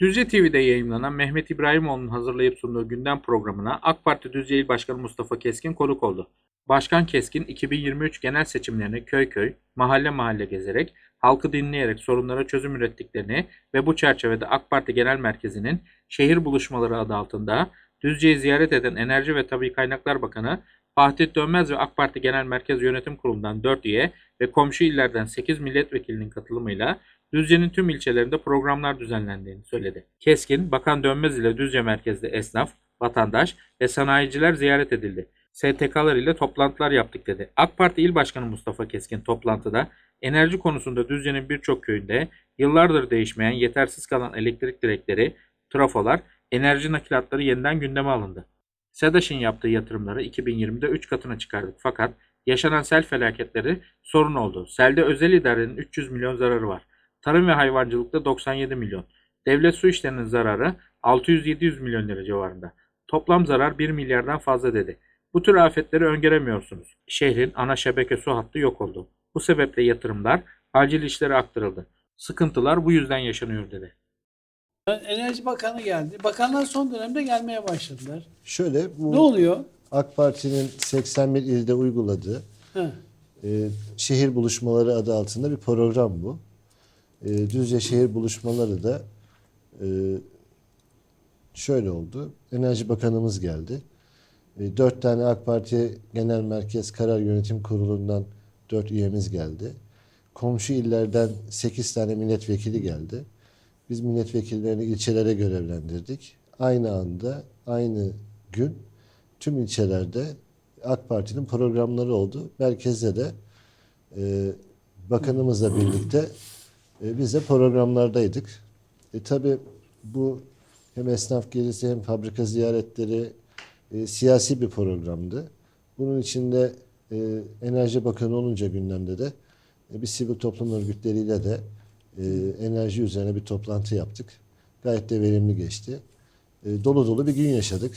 Düzce TV'de yayınlanan Mehmet İbrahimoğlu'nun hazırlayıp sunduğu gündem programına AK Parti Düzce İl Başkanı Mustafa Keskin konuk oldu. Başkan Keskin 2023 genel seçimlerini köy köy, mahalle mahalle gezerek, halkı dinleyerek sorunlara çözüm ürettiklerini ve bu çerçevede AK Parti Genel Merkezi'nin şehir buluşmaları adı altında Düzce'yi ziyaret eden Enerji ve Tabi Kaynaklar Bakanı Fatih Dönmez ve AK Parti Genel Merkez Yönetim Kurulu'ndan 4 üye ve komşu illerden 8 milletvekilinin katılımıyla Düzce'nin tüm ilçelerinde programlar düzenlendiğini söyledi. Keskin, Bakan Dönmez ile Düzce merkezde esnaf, vatandaş ve sanayiciler ziyaret edildi. STK'lar ile toplantılar yaptık dedi. AK Parti İl Başkanı Mustafa Keskin toplantıda enerji konusunda Düzce'nin birçok köyünde yıllardır değişmeyen yetersiz kalan elektrik direkleri, trafolar, enerji nakilatları yeniden gündeme alındı. SEDAŞ'ın yaptığı yatırımları 2020'de 3 katına çıkardık fakat yaşanan sel felaketleri sorun oldu. Selde özel idarenin 300 milyon zararı var. Tarım ve hayvancılıkta 97 milyon. Devlet su işlerinin zararı 600-700 milyon lira civarında. Toplam zarar 1 milyardan fazla dedi. Bu tür afetleri öngöremiyorsunuz. Şehrin ana şebeke su hattı yok oldu. Bu sebeple yatırımlar acil işlere aktarıldı. Sıkıntılar bu yüzden yaşanıyor dedi. Enerji Bakanı geldi. Bakanlar son dönemde gelmeye başladılar. Şöyle bu Ne oluyor? AK Parti'nin 81 ilde uyguladığı e, şehir buluşmaları adı altında bir program bu. E, Düzce şehir buluşmaları da e, şöyle oldu. Enerji Bakanımız geldi. E, dört tane AK Parti Genel Merkez Karar Yönetim Kurulu'ndan dört üyemiz geldi. Komşu illerden sekiz tane milletvekili geldi. Biz milletvekillerini ilçelere görevlendirdik. Aynı anda, aynı gün tüm ilçelerde AK Parti'nin programları oldu. Merkezde de e, bakanımızla birlikte e, biz de programlardaydık. E, tabii bu hem esnaf gezisi hem fabrika ziyaretleri e, siyasi bir programdı. Bunun içinde e, Enerji Bakanı olunca gündemde de e, biz sivil toplum örgütleriyle de e, enerji üzerine bir toplantı yaptık. Gayet de verimli geçti. E, dolu dolu bir gün yaşadık.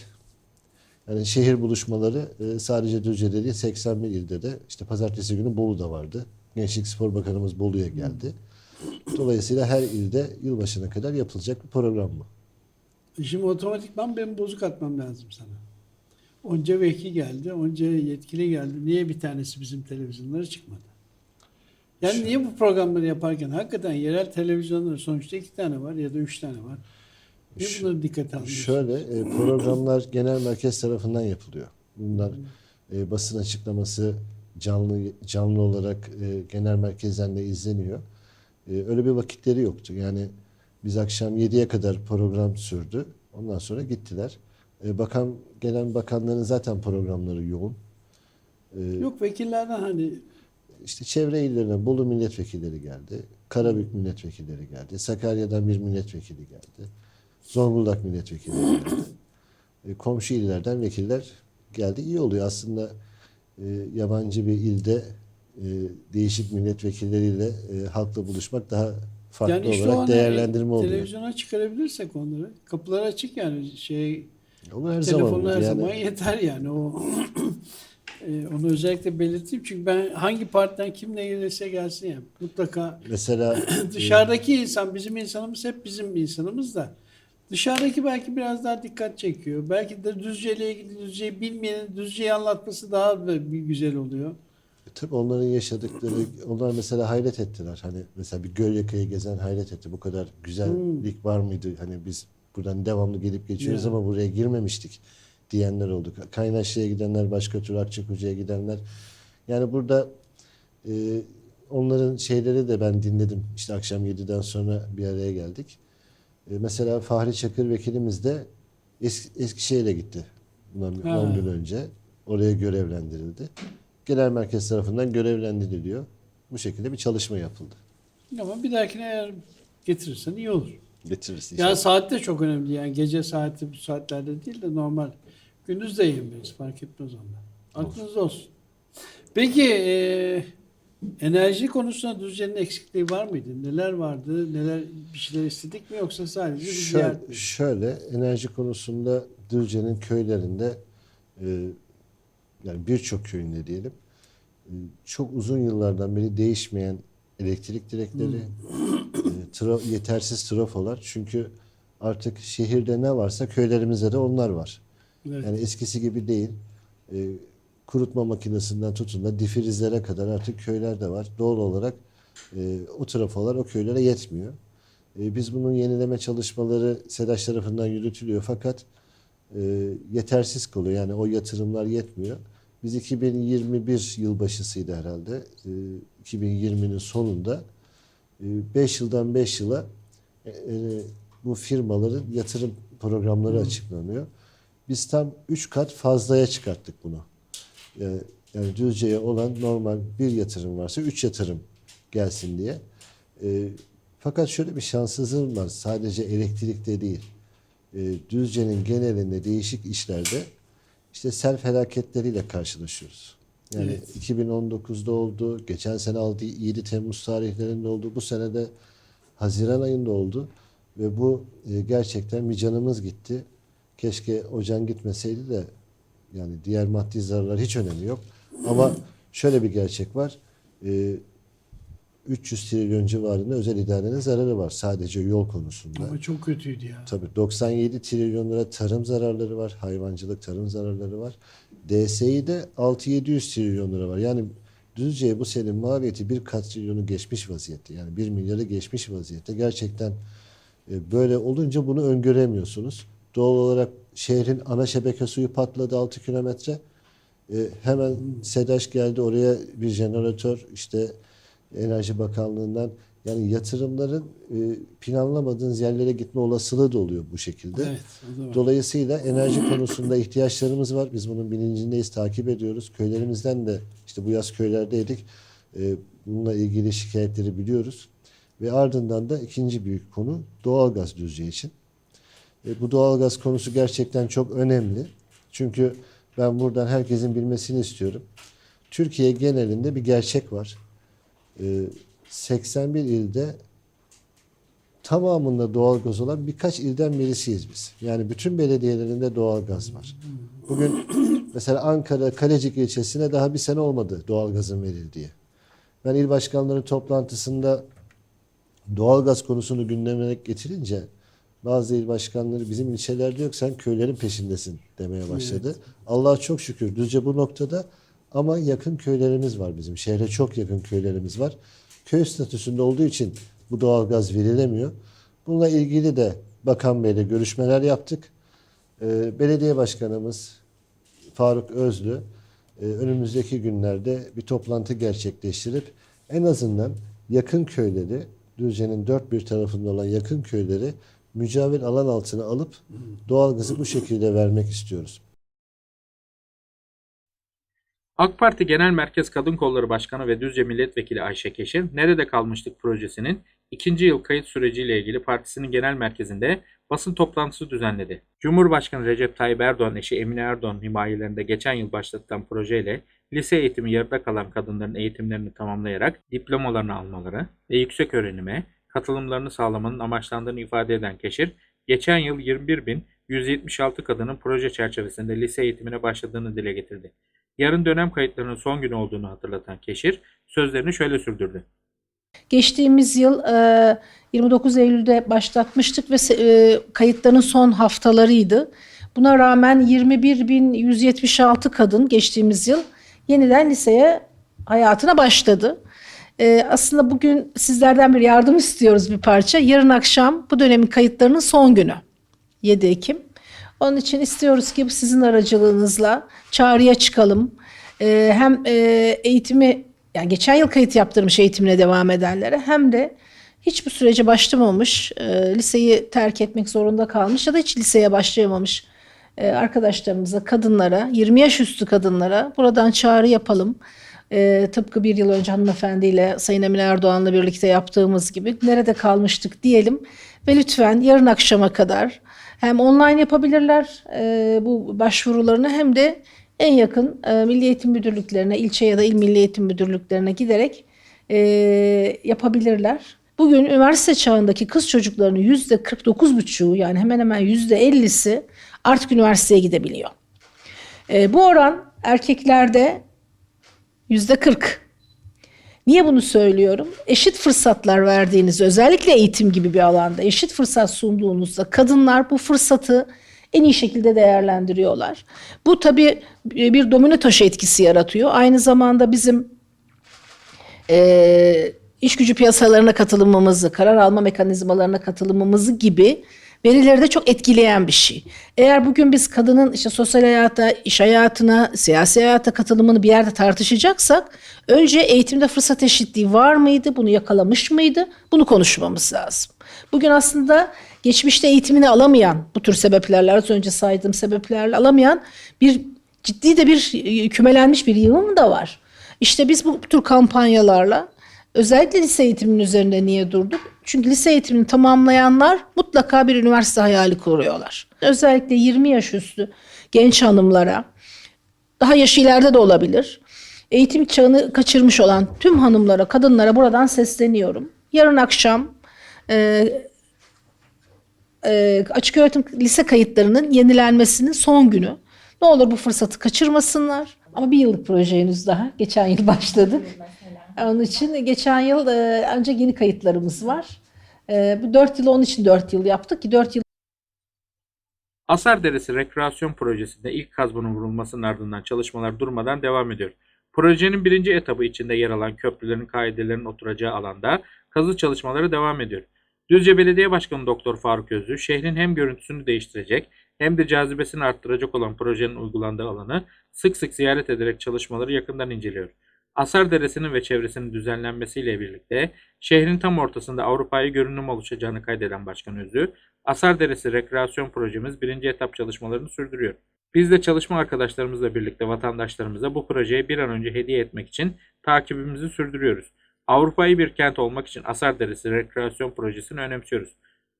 Yani şehir buluşmaları e, sadece Düzce'de değil 81 ilde de işte pazartesi günü Bolu'da vardı. Gençlik Spor Bakanımız Bolu'ya geldi. Dolayısıyla her ilde yılbaşına kadar yapılacak bir program bu. Şimdi otomatikman ben bozuk atmam lazım sana. Onca vekil geldi, onca yetkili geldi. Niye bir tanesi bizim televizyonlara çıkmadı? Yani niye bu programları yaparken hakikaten yerel televizyonlar sonuçta iki tane var ya da üç tane var. Niye bunları dikkate almıyorsunuz? Şöyle e, programlar genel merkez tarafından yapılıyor. Bunlar e, basın açıklaması canlı canlı olarak e, genel merkezden de izleniyor. E, öyle bir vakitleri yoktu. Yani biz akşam 7'ye kadar program sürdü. Ondan sonra gittiler. E, bakan gelen bakanların zaten programları yoğun. E, Yok vekillerden hani işte çevre illerine Bolu milletvekilleri geldi. Karabük milletvekilleri geldi. Sakarya'dan bir milletvekili geldi. Zonguldak milletvekilleri geldi. E, komşu illerden vekiller geldi. İyi oluyor aslında e, yabancı bir ilde e, değişik milletvekilleriyle e, halkla buluşmak daha farklı yani işte olarak hani değerlendirme oluyor. televizyona çıkarabilirsek onları. Kapılar açık yani şey Olur her zaman Telefonu olur. her Yani zaman yeter yani o e, onu özellikle belirteyim çünkü ben hangi partiden kim ne gelirse gelsin yani mutlaka mesela dışarıdaki insan bizim insanımız hep bizim insanımız da dışarıdaki belki biraz daha dikkat çekiyor. Belki de Düzce ile ilgili Düzce'yi bilmeyenin Düzce'yi anlatması daha da bir güzel oluyor. Tabii onların yaşadıkları, onlar mesela hayret ettiler. Hani mesela bir Gölyaka'yı gezen hayret etti. Bu kadar güzellik var mıydı? Hani biz buradan devamlı gelip geçiyoruz ama buraya girmemiştik diyenler oldu. Kaynaşlı'ya gidenler, başka tür Akçakoca'ya gidenler. Yani burada e, onların şeyleri de ben dinledim. İşte akşam 7'den sonra bir araya geldik. E, mesela Fahri Çakır vekilimiz de Eski, Eskişehir'e gitti. Bundan bir Ha. 10 gün önce. Oraya görevlendirildi. Genel merkez tarafından görevlendiriliyor. Bu şekilde bir çalışma yapıldı. Ama bir dahakine eğer getirirsen iyi olur. Getiririz Yani saat de çok önemli yani gece saati bu saatlerde değil de normal gündüz de yiyemeyiz fark etmez onda. Aklınızda olsun. Peki e, enerji konusunda Düzce'nin eksikliği var mıydı? Neler vardı? Neler bir şeyler istedik mi yoksa sadece bir ziyaret Şöyle, mi? şöyle enerji konusunda Düzce'nin köylerinde e, yani birçok köyünde diyelim e, çok uzun yıllardan beri değişmeyen elektrik direkleri, e, tra- yetersiz trafolar. Çünkü Artık şehirde ne varsa köylerimizde de onlar var. Evet. Yani eskisi gibi değil. Ee, kurutma makinesinden tutun da difrizlere kadar artık köylerde var. Doğal olarak e, o trafolar o köylere yetmiyor. E, biz bunun yenileme çalışmaları SEDAŞ tarafından yürütülüyor fakat e, yetersiz kalıyor. Yani o yatırımlar yetmiyor. Biz 2021 yılbaşısıydı herhalde. E, 2020'nin sonunda 5 yıldan 5 yıla e, e, bu firmaların yatırım programları açıklanıyor. Biz tam 3 kat fazlaya çıkarttık bunu. E, Yani Düzce'ye olan normal bir yatırım varsa 3 yatırım gelsin diye. E, Fakat şöyle bir şanssızlığım var. Sadece elektrikte değil. E, Düzce'nin genelinde değişik işlerde işte sel felaketleriyle karşılaşıyoruz. Yani Evet. 2019'da oldu, geçen sene aldığı 7 Temmuz tarihlerinde oldu, bu sene de Haziran ayında oldu ve bu e, gerçekten bir canımız gitti. Keşke o can gitmeseydi de yani diğer maddi zararlar hiç önemi yok. Ama şöyle bir gerçek var. E, 300 trilyon civarında özel idarenin zararı var sadece yol konusunda. Ama çok kötüydü ya. Tabii 97 trilyon lira tarım zararları var. Hayvancılık tarım zararları var. DSİ'de 6-700 trilyon lira var. Yani Düzce'ye bu senin maliyeti bir katrilyonu geçmiş vaziyette. Yani 1 milyarı geçmiş vaziyette. Gerçekten e, böyle olunca bunu öngöremiyorsunuz. Doğal olarak şehrin ana şebeke suyu patladı 6 kilometre. E, hemen SEDAŞ geldi oraya bir jeneratör işte Enerji Bakanlığı'ndan yani yatırımların e, planlamadığınız yerlere gitme olasılığı da oluyor bu şekilde. Evet. Dolayısıyla enerji konusunda ihtiyaçlarımız var. Biz bunun bilincindeyiz, takip ediyoruz. Köylerimizden de işte bu yaz köylerdeydik. E, bununla ilgili şikayetleri biliyoruz. Ve ardından da ikinci büyük konu doğalgaz Düzce için. E, bu doğalgaz konusu gerçekten çok önemli. Çünkü ben buradan herkesin bilmesini istiyorum. Türkiye genelinde bir gerçek var. E, 81 ilde tamamında doğalgaz olan birkaç ilden birisiyiz biz. Yani bütün belediyelerinde doğalgaz var. Bugün mesela Ankara Kalecik ilçesine daha bir sene olmadı doğalgazın verildiği. Ben il başkanları toplantısında doğalgaz konusunu gündemine getirince bazı il başkanları bizim ilçelerde yok sen köylerin peşindesin demeye başladı. Allah'a çok şükür Düzce bu noktada ama yakın köylerimiz var bizim. Şehre çok yakın köylerimiz var. Köy statüsünde olduğu için bu doğalgaz verilemiyor. Bununla ilgili de Bakan Bey'le görüşmeler yaptık. Ee, belediye başkanımız Faruk Özlü e, önümüzdeki günlerde bir toplantı gerçekleştirip en azından yakın köyleri, Düzce'nin dört bir tarafında olan yakın köyleri mücavir alan altına alıp doğalgazı bu şekilde vermek istiyoruz. AK Parti Genel Merkez Kadın Kolları Başkanı ve Düzce Milletvekili Ayşe Keşir, Nerede Kalmıştık projesinin ikinci yıl kayıt süreciyle ilgili partisinin genel merkezinde basın toplantısı düzenledi. Cumhurbaşkanı Recep Tayyip Erdoğan eşi Emine Erdoğan himayelerinde geçen yıl başlatılan projeyle lise eğitimi yarıda kalan kadınların eğitimlerini tamamlayarak diplomalarını almaları ve yüksek öğrenime katılımlarını sağlamanın amaçlandığını ifade eden Keşir, geçen yıl 21.176 kadının proje çerçevesinde lise eğitimine başladığını dile getirdi. Yarın dönem kayıtlarının son günü olduğunu hatırlatan Keşir sözlerini şöyle sürdürdü. Geçtiğimiz yıl e, 29 Eylül'de başlatmıştık ve e, kayıtların son haftalarıydı. Buna rağmen 21.176 kadın geçtiğimiz yıl yeniden liseye hayatına başladı. E, aslında bugün sizlerden bir yardım istiyoruz bir parça. Yarın akşam bu dönemin kayıtlarının son günü. 7 Ekim. Onun için istiyoruz ki sizin aracılığınızla çağrıya çıkalım. Ee, hem e, eğitimi yani geçen yıl kayıt yaptırmış eğitimine devam edenlere hem de hiç bu sürece başlamamış, e, liseyi terk etmek zorunda kalmış ya da hiç liseye başlayamamış e, arkadaşlarımıza, kadınlara, 20 yaş üstü kadınlara buradan çağrı yapalım. E, tıpkı bir yıl önce hanımefendiyle Sayın Emine Erdoğan'la birlikte yaptığımız gibi nerede kalmıştık diyelim ve lütfen yarın akşama kadar hem online yapabilirler e, bu başvurularını hem de en yakın e, Milli Eğitim Müdürlüklerine, ilçe ya da il Milli Eğitim Müdürlüklerine giderek e, yapabilirler. Bugün üniversite çağındaki kız çocuklarının yüzde 49,5'u yani hemen hemen yüzde 50'si artık üniversiteye gidebiliyor. E, bu oran erkeklerde yüzde 40. Niye bunu söylüyorum? Eşit fırsatlar verdiğiniz özellikle eğitim gibi bir alanda eşit fırsat sunduğunuzda kadınlar bu fırsatı en iyi şekilde değerlendiriyorlar. Bu tabii bir domino taşı etkisi yaratıyor. Aynı zamanda bizim e, iş gücü piyasalarına katılımımızı, karar alma mekanizmalarına katılımımızı gibi verileri de çok etkileyen bir şey. Eğer bugün biz kadının işte sosyal hayata, iş hayatına, siyasi hayata katılımını bir yerde tartışacaksak önce eğitimde fırsat eşitliği var mıydı? Bunu yakalamış mıydı? Bunu konuşmamız lazım. Bugün aslında geçmişte eğitimini alamayan, bu tür sebeplerle az önce saydığım sebeplerle alamayan bir ciddi de bir e, kümelenmiş bir yığın da var. İşte biz bu tür kampanyalarla özellikle lise eğitiminin üzerinde niye durduk? Çünkü lise eğitimini tamamlayanlar mutlaka bir üniversite hayali kuruyorlar. Özellikle 20 yaş üstü genç hanımlara, daha yaşı ileride de olabilir. Eğitim çağını kaçırmış olan tüm hanımlara, kadınlara buradan sesleniyorum. Yarın akşam e, e, açık öğretim lise kayıtlarının yenilenmesinin son günü. Ne olur bu fırsatı kaçırmasınlar. Ama bir yıllık proje henüz daha. Geçen yıl başladık. Onun için geçen yıl e, ancak yeni kayıtlarımız var. E, bu 4 yılı onun için 4 yıl yaptık ki 4 yıl Asar Deresi Rekreasyon Projesi'nde ilk kazmanın vurulmasının ardından çalışmalar durmadan devam ediyor. Projenin birinci etabı içinde yer alan köprülerin kaidelerin oturacağı alanda kazı çalışmaları devam ediyor. Düzce Belediye Başkanı Doktor Faruk Özlü, şehrin hem görüntüsünü değiştirecek hem de cazibesini arttıracak olan projenin uygulandığı alanı sık sık ziyaret ederek çalışmaları yakından inceliyor. Asar Deresi'nin ve çevresinin düzenlenmesiyle birlikte şehrin tam ortasında Avrupa'yı görünüm oluşacağını kaydeden Başkan Özlü, Asar Deresi Rekreasyon Projemiz birinci etap çalışmalarını sürdürüyor. Biz de çalışma arkadaşlarımızla birlikte vatandaşlarımıza bu projeyi bir an önce hediye etmek için takibimizi sürdürüyoruz. Avrupa'yı bir kent olmak için Asar Deresi Rekreasyon Projesi'ni önemsiyoruz.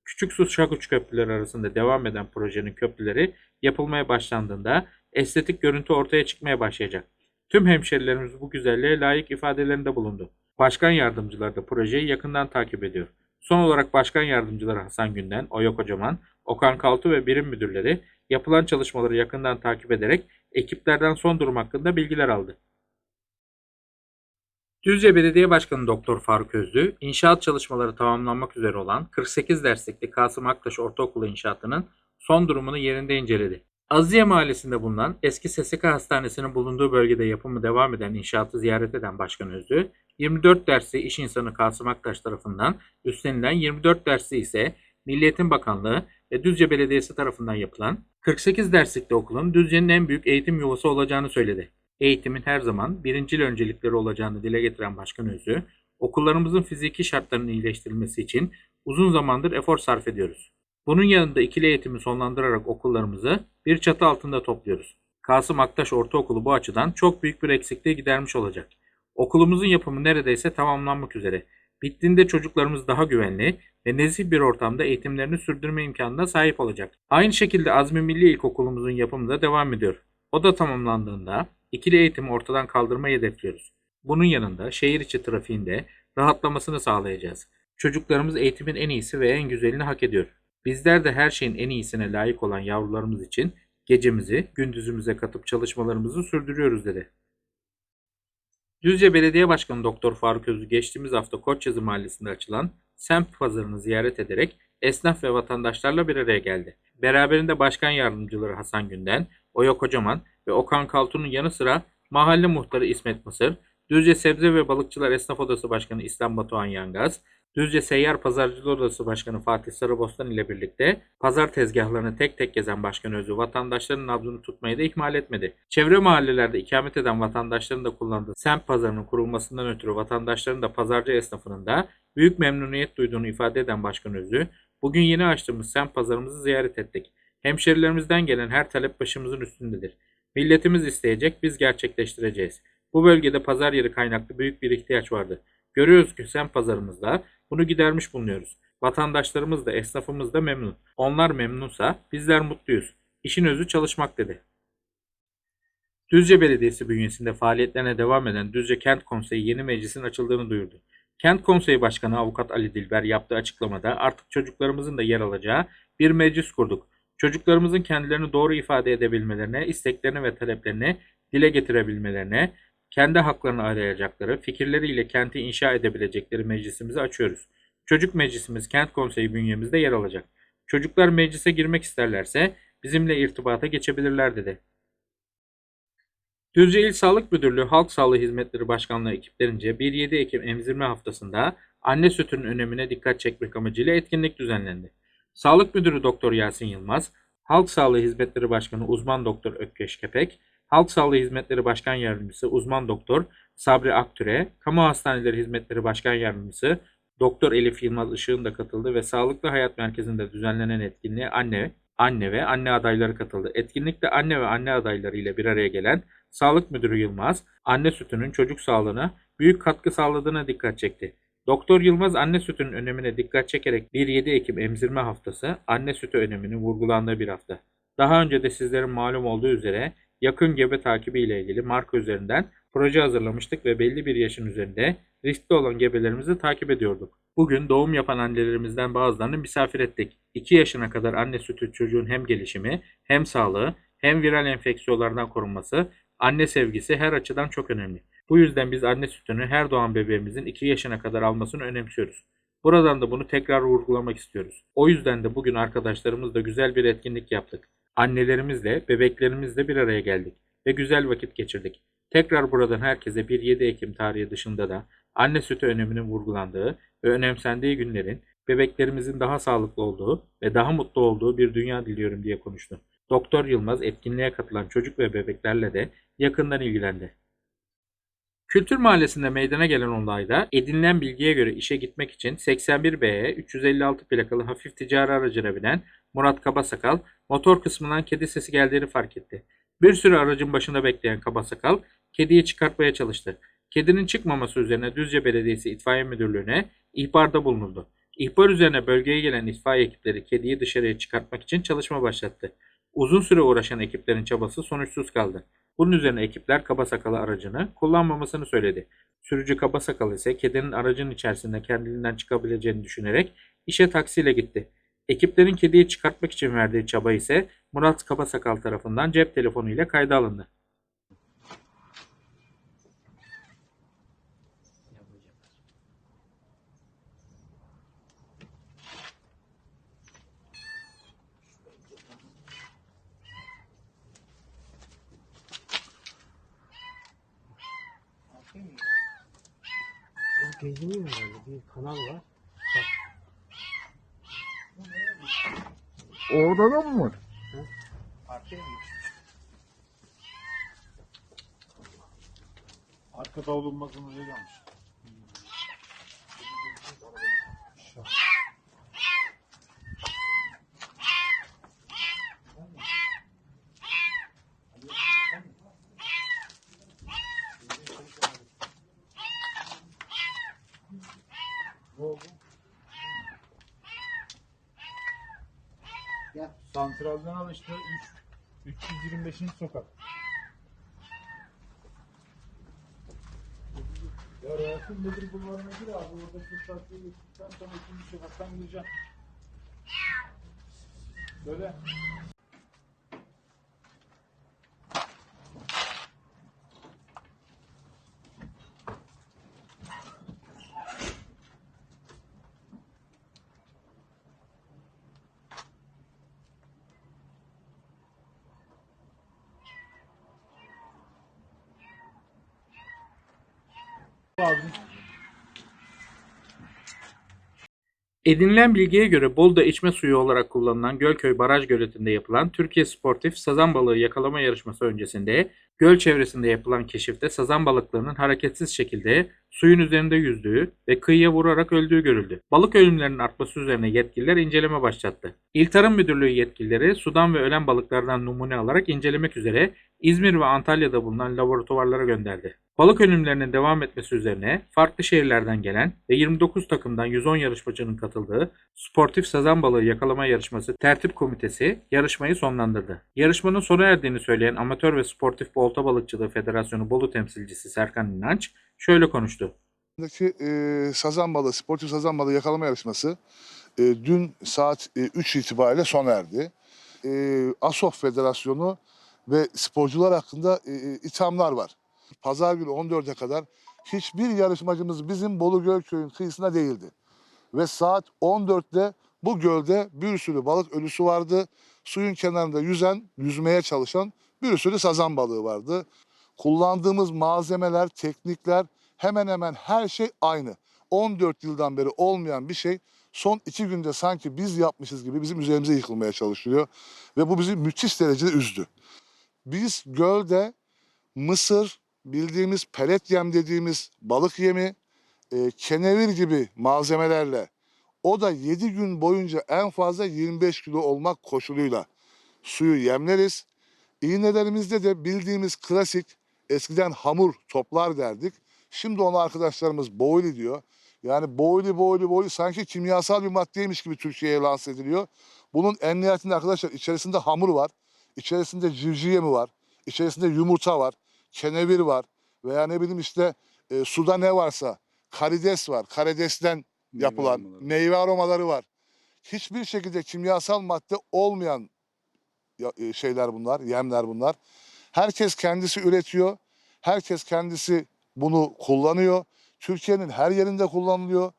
Küçük Su Şakuç köprüleri arasında devam eden projenin köprüleri yapılmaya başlandığında estetik görüntü ortaya çıkmaya başlayacak. Tüm hemşerilerimiz bu güzelliğe layık ifadelerinde bulundu. Başkan yardımcıları da projeyi yakından takip ediyor. Son olarak başkan yardımcıları Hasan Günden, Oya Kocaman, Okan Kaltu ve birim müdürleri yapılan çalışmaları yakından takip ederek ekiplerden son durum hakkında bilgiler aldı. Düzce Belediye Başkanı Doktor Faruk Özlü, inşaat çalışmaları tamamlanmak üzere olan 48 derslikli Kasım Aktaş Ortaokulu inşaatının son durumunu yerinde inceledi. Aziye Mahallesi'nde bulunan eski SSK Hastanesi'nin bulunduğu bölgede yapımı devam eden inşaatı ziyaret eden Başkan Özlü, 24 dersi iş insanı Kasım Aktaş tarafından üstlenilen 24 dersi ise Milli Eğitim Bakanlığı ve Düzce Belediyesi tarafından yapılan 48 derslikli okulun Düzce'nin en büyük eğitim yuvası olacağını söyledi. Eğitimin her zaman birincil öncelikleri olacağını dile getiren Başkan Özlü, okullarımızın fiziki şartlarının iyileştirilmesi için uzun zamandır efor sarf ediyoruz. Bunun yanında ikili eğitimi sonlandırarak okullarımızı bir çatı altında topluyoruz. Kasım Aktaş Ortaokulu bu açıdan çok büyük bir eksikliği gidermiş olacak. Okulumuzun yapımı neredeyse tamamlanmak üzere. Bittiğinde çocuklarımız daha güvenli ve nezih bir ortamda eğitimlerini sürdürme imkanına sahip olacak. Aynı şekilde Azmi Milli İlkokulumuzun yapımı da devam ediyor. O da tamamlandığında ikili eğitimi ortadan kaldırmayı hedefliyoruz. Bunun yanında şehir içi trafiğinde rahatlamasını sağlayacağız. Çocuklarımız eğitimin en iyisi ve en güzelini hak ediyor. Bizler de her şeyin en iyisine layık olan yavrularımız için gecemizi gündüzümüze katıp çalışmalarımızı sürdürüyoruz dedi. Düzce Belediye Başkanı Doktor Faruk Özlü geçtiğimiz hafta Koçyazı Mahallesi'nde açılan semt pazarını ziyaret ederek esnaf ve vatandaşlarla bir araya geldi. Beraberinde başkan yardımcıları Hasan Günden, Oya Kocaman ve Okan Kaltun'un yanı sıra mahalle muhtarı İsmet Mısır, Düzce Sebze ve Balıkçılar Esnaf Odası Başkanı İslam Batuhan Yangaz, Düzce Seyyar Pazarcılar Odası Başkanı Fatih Sarıbostan ile birlikte pazar tezgahlarını tek tek gezen Başkan Özü vatandaşların nabzını tutmayı da ihmal etmedi. Çevre mahallelerde ikamet eden vatandaşların da kullandığı semt pazarının kurulmasından ötürü vatandaşların da pazarcı esnafının da büyük memnuniyet duyduğunu ifade eden Başkan Özü, bugün yeni açtığımız semt pazarımızı ziyaret ettik. Hemşerilerimizden gelen her talep başımızın üstündedir. Milletimiz isteyecek, biz gerçekleştireceğiz. Bu bölgede pazar yeri kaynaklı büyük bir ihtiyaç vardı. Görüyoruz ki semt pazarımızda bunu gidermiş bulunuyoruz. Vatandaşlarımız da esnafımız da memnun. Onlar memnunsa bizler mutluyuz. İşin özü çalışmak dedi. Düzce Belediyesi bünyesinde faaliyetlerine devam eden Düzce Kent Konseyi yeni meclisin açıldığını duyurdu. Kent Konseyi Başkanı Avukat Ali Dilber yaptığı açıklamada artık çocuklarımızın da yer alacağı bir meclis kurduk. Çocuklarımızın kendilerini doğru ifade edebilmelerine, isteklerini ve taleplerini dile getirebilmelerine, kendi haklarını arayacakları, fikirleriyle kenti inşa edebilecekleri meclisimizi açıyoruz. Çocuk meclisimiz kent konseyi bünyemizde yer alacak. Çocuklar meclise girmek isterlerse bizimle irtibata geçebilirler dedi. Düzce İl Sağlık Müdürlüğü Halk Sağlığı Hizmetleri Başkanlığı ekiplerince 1-7 Ekim emzirme haftasında anne sütünün önemine dikkat çekmek amacıyla etkinlik düzenlendi. Sağlık Müdürü Doktor Yasin Yılmaz, Halk Sağlığı Hizmetleri Başkanı Uzman Doktor Ökkeş Kepek, Halk Sağlığı Hizmetleri Başkan Yardımcısı Uzman Doktor Sabri Aktüre, Kamu Hastaneleri Hizmetleri Başkan Yardımcısı Doktor Elif Yılmaz Işık'ın da katıldı ve Sağlıklı Hayat Merkezi'nde düzenlenen etkinliğe anne, anne ve anne adayları katıldı. Etkinlikte anne ve anne adayları ile bir araya gelen Sağlık Müdürü Yılmaz, anne sütünün çocuk sağlığına büyük katkı sağladığına dikkat çekti. Doktor Yılmaz anne sütünün önemine dikkat çekerek 1-7 Ekim emzirme haftası anne sütü öneminin vurgulandığı bir hafta. Daha önce de sizlerin malum olduğu üzere yakın gebe takibi ile ilgili marka üzerinden proje hazırlamıştık ve belli bir yaşın üzerinde riskli olan gebelerimizi takip ediyorduk. Bugün doğum yapan annelerimizden bazılarını misafir ettik. 2 yaşına kadar anne sütü çocuğun hem gelişimi, hem sağlığı, hem viral enfeksiyonlardan korunması, anne sevgisi her açıdan çok önemli. Bu yüzden biz anne sütünü her doğan bebeğimizin 2 yaşına kadar almasını önemsiyoruz. Buradan da bunu tekrar vurgulamak istiyoruz. O yüzden de bugün arkadaşlarımızla güzel bir etkinlik yaptık. Annelerimizle, bebeklerimizle bir araya geldik ve güzel vakit geçirdik. Tekrar buradan herkese 1-7 Ekim tarihi dışında da anne sütü öneminin vurgulandığı ve önemsendiği günlerin bebeklerimizin daha sağlıklı olduğu ve daha mutlu olduğu bir dünya diliyorum diye konuştu. Doktor Yılmaz etkinliğe katılan çocuk ve bebeklerle de yakından ilgilendi. Kültür Mahallesi'nde meydana gelen olayda edinilen bilgiye göre işe gitmek için 81BE 356 plakalı hafif ticari aracına binen Murat Kabasakal motor kısmından kedi sesi geldiğini fark etti. Bir süre aracın başında bekleyen Kabasakal kediyi çıkartmaya çalıştı. Kedinin çıkmaması üzerine Düzce Belediyesi İtfaiye Müdürlüğü'ne ihbarda bulunuldu. İhbar üzerine bölgeye gelen itfaiye ekipleri kediyi dışarıya çıkartmak için çalışma başlattı. Uzun süre uğraşan ekiplerin çabası sonuçsuz kaldı. Bunun üzerine ekipler Kabasakalı aracını kullanmamasını söyledi. Sürücü Kabasakalı ise kedinin aracın içerisinde kendiliğinden çıkabileceğini düşünerek işe taksiyle gitti. Ekiplerin kediyi çıkartmak için verdiği çaba ise Murat Kabasakal tarafından cep telefonuyla kayda alındı. Geziniyor herhalde. Bir kanal var. Orada da mı var? Arkada olunmasını öyle yanlış. Santralden al işte 3 325. sokak. Ya Rasim Bedir bulvarına gir abi orada fırsatlığı geçtikten sonra ikinci sokaktan gireceksin. Böyle. Edinilen bilgiye göre Bolu'da içme suyu olarak kullanılan Gölköy Baraj Göleti'nde yapılan Türkiye Sportif Sazan Balığı Yakalama Yarışması öncesinde göl çevresinde yapılan keşifte sazan balıklarının hareketsiz şekilde suyun üzerinde yüzdüğü ve kıyıya vurarak öldüğü görüldü. Balık ölümlerinin artması üzerine yetkililer inceleme başlattı. İl Tarım Müdürlüğü yetkilileri sudan ve ölen balıklardan numune alarak incelemek üzere İzmir ve Antalya'da bulunan laboratuvarlara gönderdi. Balık ölümlerinin devam etmesi üzerine farklı şehirlerden gelen ve 29 takımdan 110 yarışmacının katıldığı Sportif Sazan Balığı Yakalama Yarışması Tertip Komitesi yarışmayı sonlandırdı. Yarışmanın sona erdiğini söyleyen Amatör ve Sportif Bolta Balıkçılığı Federasyonu Bolu temsilcisi Serkan İnanç şöyle konuştu. E, sazan balığı, sportif sazan balığı yakalama yarışması e, dün saat e, 3 itibariyle sona erdi. E, ASOF Federasyonu ve sporcular hakkında e, e, ithamlar var. Pazar günü 14'e kadar hiçbir yarışmacımız bizim Bolu Göl Köyü'nün kıyısında değildi. Ve saat 14'te bu gölde bir sürü balık ölüsü vardı. Suyun kenarında yüzen, yüzmeye çalışan bir sürü sazan balığı vardı. Kullandığımız malzemeler, teknikler hemen hemen her şey aynı. 14 yıldan beri olmayan bir şey son iki günde sanki biz yapmışız gibi bizim üzerimize yıkılmaya çalışılıyor. Ve bu bizi müthiş derecede üzdü. Biz gölde mısır, bildiğimiz pelet yem dediğimiz balık yemi, e, kenevir gibi malzemelerle o da 7 gün boyunca en fazla 25 kilo olmak koşuluyla suyu yemleriz. İğnelerimizde de bildiğimiz klasik eskiden hamur toplar derdik. Şimdi onu arkadaşlarımız boğuli diyor. Yani boğuli boğuli boğuli sanki kimyasal bir maddeymiş gibi Türkiye'ye lanse ediliyor. Bunun en nihayetinde arkadaşlar içerisinde hamur var. içerisinde civciv yemi var. içerisinde yumurta var. Kenevir var. Veya ne bileyim işte e, suda ne varsa karides var. Karidesten yapılan meyve aromaları var. Hiçbir şekilde kimyasal madde olmayan ya- e, şeyler bunlar, yemler bunlar. Herkes kendisi üretiyor. Herkes kendisi bunu kullanıyor. Türkiye'nin her yerinde kullanılıyor.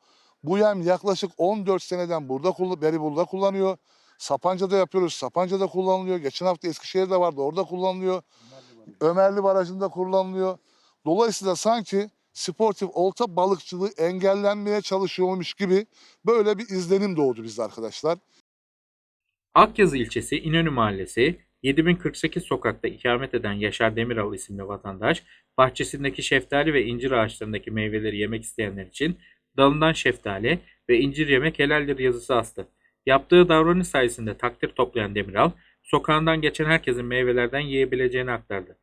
Bu yem yaklaşık 14 seneden burada beri burada kullanıyor. Sapanca'da yapıyoruz. Sapanca'da kullanılıyor. Geçen hafta Eskişehir'de vardı. Orada kullanılıyor. Ömerli Barajı'nda kullanılıyor. Dolayısıyla sanki sportif olta balıkçılığı engellenmeye çalışıyormuş gibi böyle bir izlenim doğdu bizde arkadaşlar. Akyazı ilçesi İnönü Mahallesi 7048 sokakta ikamet eden Yaşar Demiral isimli vatandaş bahçesindeki şeftali ve incir ağaçlarındaki meyveleri yemek isteyenler için dalından şeftali ve incir yemek helaldir yazısı astı. Yaptığı davranış sayesinde takdir toplayan Demiral, sokağından geçen herkesin meyvelerden yiyebileceğini aktardı.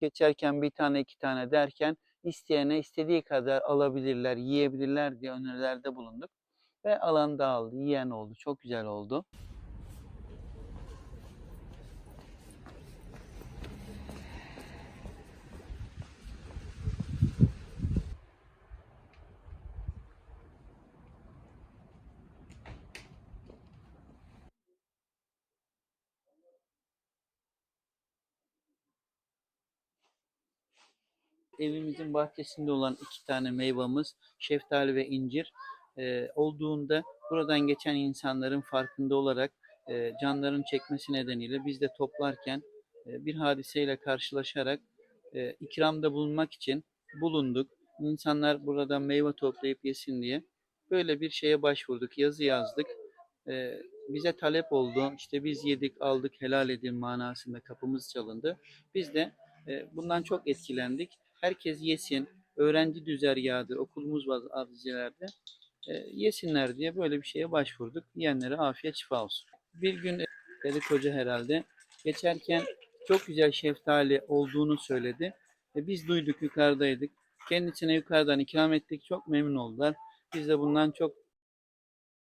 geçerken bir tane iki tane derken isteyene istediği kadar alabilirler, yiyebilirler diye önerilerde bulunduk. Ve alan dağıldı, yiyen oldu. Çok güzel oldu. Evimizin bahçesinde olan iki tane meyvamız şeftali ve incir e, olduğunda buradan geçen insanların farkında olarak e, canların çekmesi nedeniyle biz de toplarken e, bir hadiseyle karşılaşarak e, ikramda bulunmak için bulunduk. İnsanlar buradan meyve toplayıp yesin diye böyle bir şeye başvurduk. Yazı yazdık. E, bize talep oldu. İşte biz yedik, aldık, helal edin manasında kapımız çalındı. Biz de e, bundan çok etkilendik herkes yesin, öğrenci düzergahıdır, okulumuz var Avcılar'da. E, yesinler diye böyle bir şeye başvurduk. Yiyenlere afiyet şifa olsun. Bir gün Ferit Hoca herhalde geçerken çok güzel şeftali olduğunu söyledi. E, biz duyduk yukarıdaydık. Kendisine yukarıdan ikram ettik. Çok memnun oldular. Biz de bundan çok